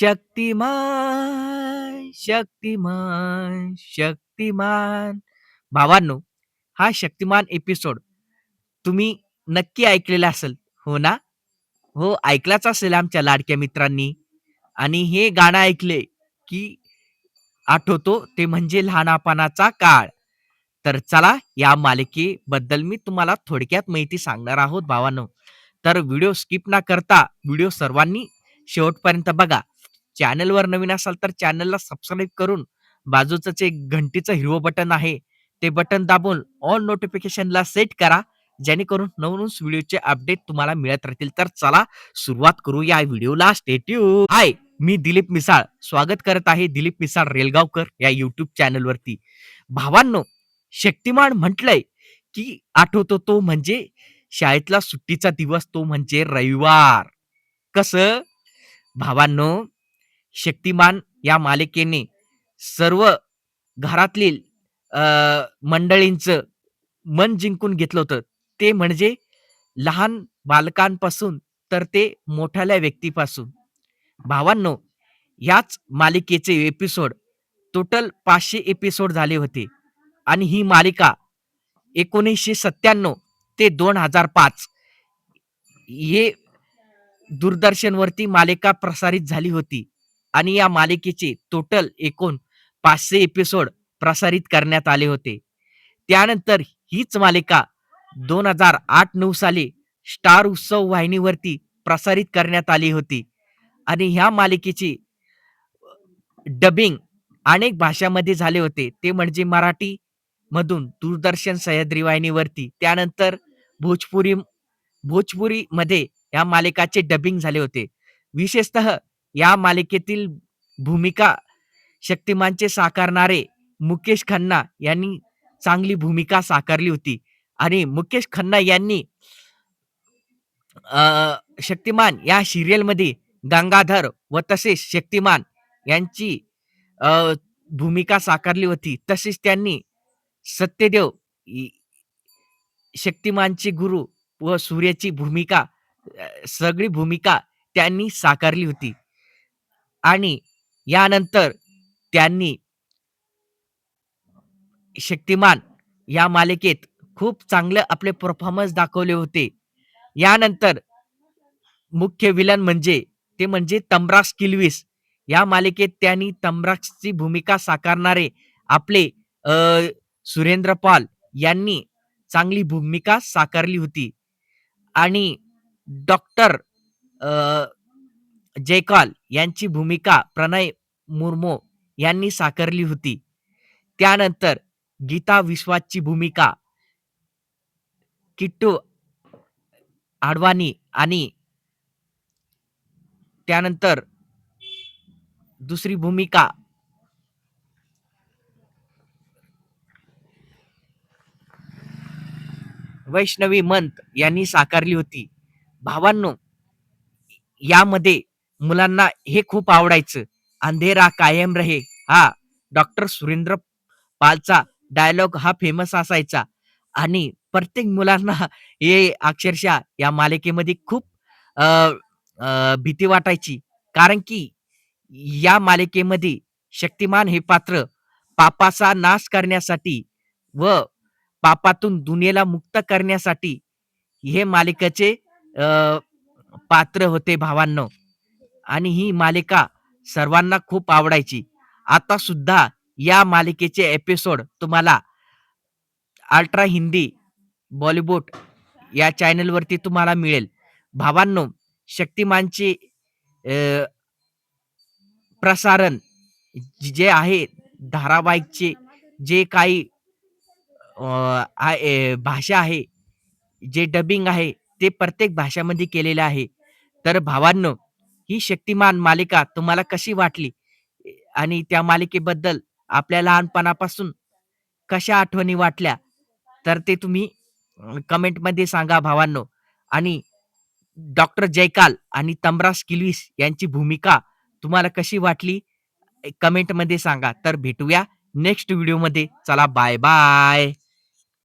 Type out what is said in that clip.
शक्तिमान, शक्तिमान, शक्तिमान. भावांनो, हा शक्तिमान एपिसोड तुम्ही नक्की ऐकलेला असेल, हो ना? हो, ऐकलाच असेल आमच्या लाडक्या मित्रांनी आणि हे गाणं ऐकले, की आठवतो ते म्हणजे लहानपणाचा काळ. तर चला या मालिकेबद्दल मी तुम्हाला थोडक्यात माहिती सांगणार आहोत भावांनो. तर व्हिडिओ स्किप न करता व्हिडिओ सर्वांनी शेवटपर्यंत बघा. चॅनलवर नवीन असाल तर चॅनलला सबस्क्राईब करून बाजूचं जे घंटीचं हिरवं बटन आहे, ते बटन दाबून ऑल नोटिफिकेशनला सेट करा. जेणेकरून नवनवीन व्हिडिओचे अपडेट तुम्हाला मिळत राहतील. तर चला सुरुवात करू या व्हिडिओला. स्टेट्यू हाय, मी दिलीप मिसाळ. स्वागत करत आहे दिलीप मिसाळ रेलगावकर या युट्यूब चॅनलवरती. भावांनो, शक्तिमान म्हटलंय, की आठवतो तो म्हणजे शाळेतला सुट्टीचा दिवस, तो म्हणजे रविवार. कसं? भावांनो, शक्तिमान या मालिकेने सर्व घरातील अ, मंडळींचं मन जिंकून घेतलं होतं. ते म्हणजे लहान बालकांपासून तर ते मोठ्याल्या व्यक्तीपासून. भावांनो, याच मालिकेचे एपिसोड टोटल पाचशे एपिसोड झाले होते आणि ही मालिका 1997 ते 2005 हे दूरदर्शनवरती मालिका प्रसारित झाली होती आणि या मालिकेचे टोटल एकूण पाचशे एपिसोड प्रसारित करण्यात आले होते. त्यानंतर हीच मालिका 2008-9 साली स्टार उत्सव वाहिनीवरती प्रसारित करण्यात आली होती आणि ह्या मालिकेची डबिंग अनेक भाषांमध्ये झाले होते. ते म्हणजे मराठीमधून दूरदर्शन सह्याद्री वाहिनीवरती, त्यानंतर भोजपुरी भोजपुरीमध्ये या मालिकाचे डबिंग झाले होते. विशेषतः या मालिकेतील भूमिका शक्तिमानचे साकारणारे मुकेश खन्ना यांनी चांगली भूमिका साकारली होती आणि मुकेश खन्ना यांनी शक्तिमान या सिरियलमध्ये गंगाधर व तसेच शक्तिमान यांची भूमिका साकारली होती. तसेच त्यांनी सत्यदेव शक्तिमानची शक्तिमानचे गुरु व सूर्याची भूमिका सगळी भूमिका त्यांनी साकारली होती. आणि यानंतर त्यांनी शक्तिमान या मालिकेत खूप चांगले आपले परफॉर्मन्स दाखवले होते. यानंतर मुख्य विलन म्हणजे ते म्हणजे तमराक्स किल्विस. या मालिकेत त्यांनी तमराक्सची भूमिका साकारणारे आपले सुरेंद्र पाल यांनी चांगली भूमिका साकारली होती. आणि डॉक्टर जयकाल यांची भूमिका प्रणय मुर्मू यांनी साकारली होती. त्यानंतर गीता विश्वासची भूमिका किट्टू आडवाणी आणि त्यानंतर दुसरी भूमिका वैष्णवी मंत यांनी साकारली होती. भावांनो, यामध्ये मुलांना हे खूप आवडायचं. अंधेरा कायम रहे हा डॉक्टर सुरेंद्र पालचा डायलॉग हा फेमस असायचा आणि प्रत्येक मुलांना हे अक्षरशः या मालिकेमध्ये खूप भीती वाटायची. कारण की या मालिकेमध्ये शक्तिमान हे पात्र पापाचा नाश करण्यासाठी व पापातून दुनियेला मुक्त करण्यासाठी हे मालिकेचे पात्र होते भावांनो. आणि ही मालिका सर्वांना खूप आवडायची. आता सुद्धा या मालिकेचे एपिसोड तुम्हाला अल्ट्रा हिंदी बॉलिवूड या चॅनलवरती तुम्हाला मिळेल. भावांनो, शक्तिमानचे प्रसारण जे आहे धारावाहिकचे जे काही भाषा आहे, जे डबिंग आहे, ते प्रत्येक भाषामध्ये केलेलं आहे. तर भावांनो, ही शक्तिमान मालिका तुम्हाला कशी वाटली? आणि त्या मालिकेबद्दल आपल्या लहानपणापासून कशा आठवणी वाटल्या? तर ते तुम्ही कमेंटमध्ये सांगा भावांनो. आणि डॉक्टर जयकाल आणि तमरास किल्विस यांची भूमिका तुम्हाला कशी वाटली? कमेंटमध्ये सांगा. तर भेटूया नेक्स्ट व्हिडिओमध्ये. चला बाय बाय.